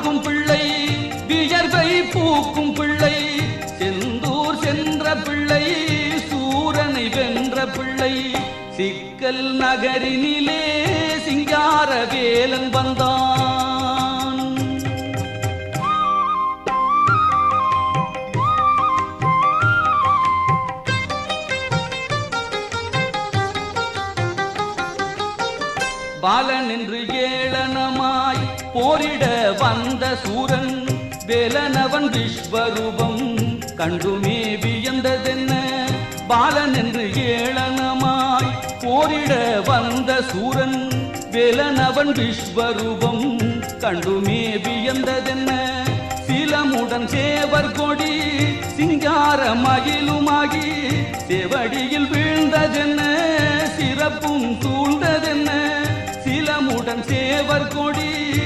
தாங்கும் பிள்ளை வியர்வை பூக்கும் பிள்ளை செந்தூர் சென்ற பிள்ளை சூரனை வென்ற பிள்ளை. சிக்கல் நகரினிலே சிங்கார வேலன் வந்தான். பாலன் என்று ஏளனமா போரிட வந்த சூரன் வேலனவன் விஸ்வரூபம் கண்டுமே வியந்ததென்ன? பாலன் என்று ஏளனமாய் போரிட வந்த சூரன் வேலனவன் விஸ்வரூபம் கண்டுமே வியந்ததென்ன? சிலமுடன் சேவர் கொடி சிங்கார மகிழுமாகி செவடியில் வீழ்ந்ததென்ன? சிறப்பும் சூழ்ந்ததென்ன? சிலமுடன் சேவர் கொடி